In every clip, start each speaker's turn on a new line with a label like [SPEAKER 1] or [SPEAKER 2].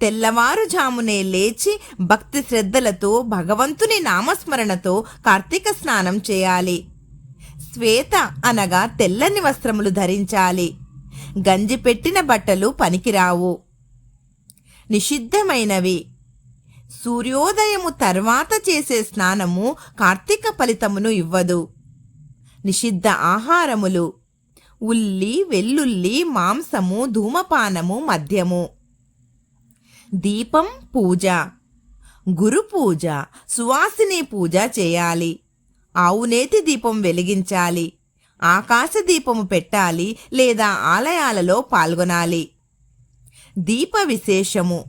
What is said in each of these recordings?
[SPEAKER 1] తెల్లవారుజామునే లేచి భక్తి శ్రద్ధలతో భగవంతుని నామస్మరణతో కార్తీక స్నానం చేయాలి. శ్వేత అనగా తెల్లని వస్త్రములు ధరించాలి. గంజి పెట్టిన బట్టలు పనికిరావు. నిషిద్ధమైనవి. సూర్యోదయము తర్వాత చేసే స్నానము కార్తీక ఫలితమును ఇవ్వదు. నిషిద్ధ ఆహారములు. ఉల్లి వెల్లుల్లి మాంసము ధూమపానము మద్యము. దీపం పూజ. గురు పూజ సువాసిని పూజ చేయాలి. ఆవునేతి దీపం వెలిగించాలి. ఆకాశ దీపము పెట్టాలి లేదా ఆలయాలలో పాల్గొనాలి. దీప విశేషము.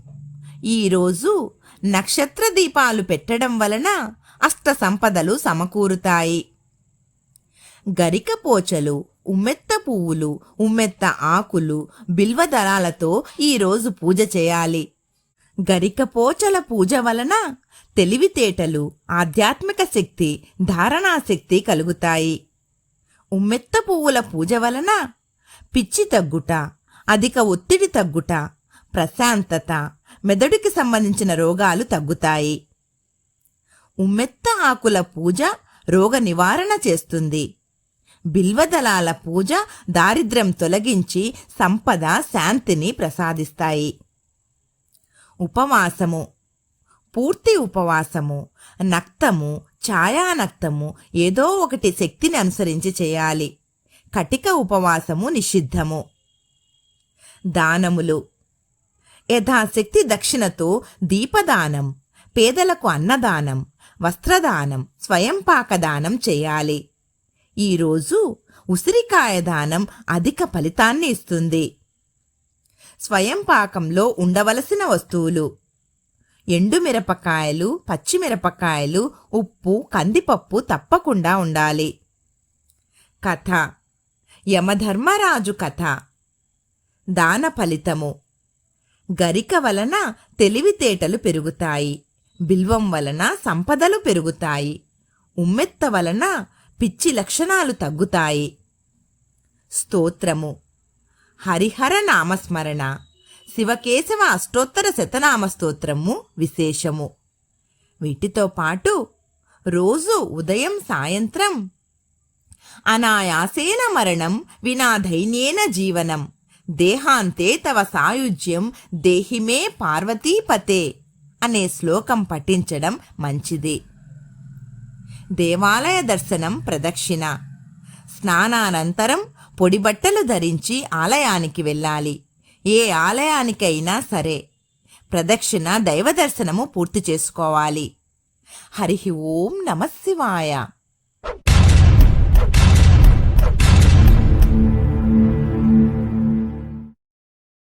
[SPEAKER 1] ఈరోజు నక్షత్ర దీపాలు పెట్టడం వలన అష్ట సంపదలు సమకూరుతాయి. గరిక పోచలు ఉమ్మెత్త పువ్వులు ఉమ్మెత్త ఆకులు బిల్వదళాలతో ఈరోజు పూజ చేయాలి. గరికపోచల పూజ వలన తెలివితేటలు ఆధ్యాత్మిక శక్తి ధారణాశక్తి కలుగుతాయి. ఉమ్మెత్త పువ్వుల పూజ వలన పిచ్చి తగ్గుట అధిక ఒత్తిడి తగ్గుట ప్రశాంతత మెదడుకి సంబంధించిన రోగాలు తగ్గుతాయి. ఉమ్మెత్త ఆకుల పూజ రోగ నివారణ చేస్తుంది. బిల్వదళాల పూజ దారిద్ర్యం తొలగించి సంపద శాంతిని ప్రసాదిస్తాయి. ఉపవాసము పూర్తి ఉపవాసము నక్తము ఛాయానక్తము ఏదో ఒకటి శక్తిని అనుసరించి చేయాలి. కటిక ఉపవాసము నిషిద్ధము. దానములు. యథాశక్తి దక్షిణతో దీపదానం పేదలకు అన్నదానం వస్త్రదానం స్వయంపాకదానం చేయాలి. ఈరోజు ఉసిరికాయ దానం అధిక ఫలితాన్ని ఇస్తుంది. స్వయం పాకంలో ఉండవలసిన వస్తువులు. ఎండుమిరపకాయలు పచ్చిమిరపకాయలు ఉప్పు కందిపప్పు తప్పకుండా ఉండాలి. కథ. యమధర్మరాజు కథ. దాన ఫలితము. గరిక వలన తెలివితేటలు పెరుగుతాయి. బిల్వం వలన సంపదలు పెరుగుతాయి. ఉమ్మెత్త వలన పిచ్చి లక్షణాలు తగ్గుతాయి. స్తోత్రము. హరిహర నామస్మరణ. శివకేశవ అష్టోత్తర శతనామ స్తోత్రము విశేషము. వీటితో పాటు రోజు ఉదయం సాయంత్రం అనాయాసేన మరణం వినాధైన్యేన జీవనం. దేహాంతే తవ సాయుజ్యం దేహిమే పార్వతీపతే అనే శ్లోకం పఠించడం మంచిది. దేవాలయ దర్శనం ప్రదక్షిణ. స్నానానంతరం పొడి బట్టలు ధరించి ఆలయానికి వెళ్ళాలి. ఏ ఆలయానికైనా సరే ప్రదక్షిణ దైవ దర్శనము పూర్తి చేసుకోవాలి. హరి ఓం నమశివాయ శివాయ.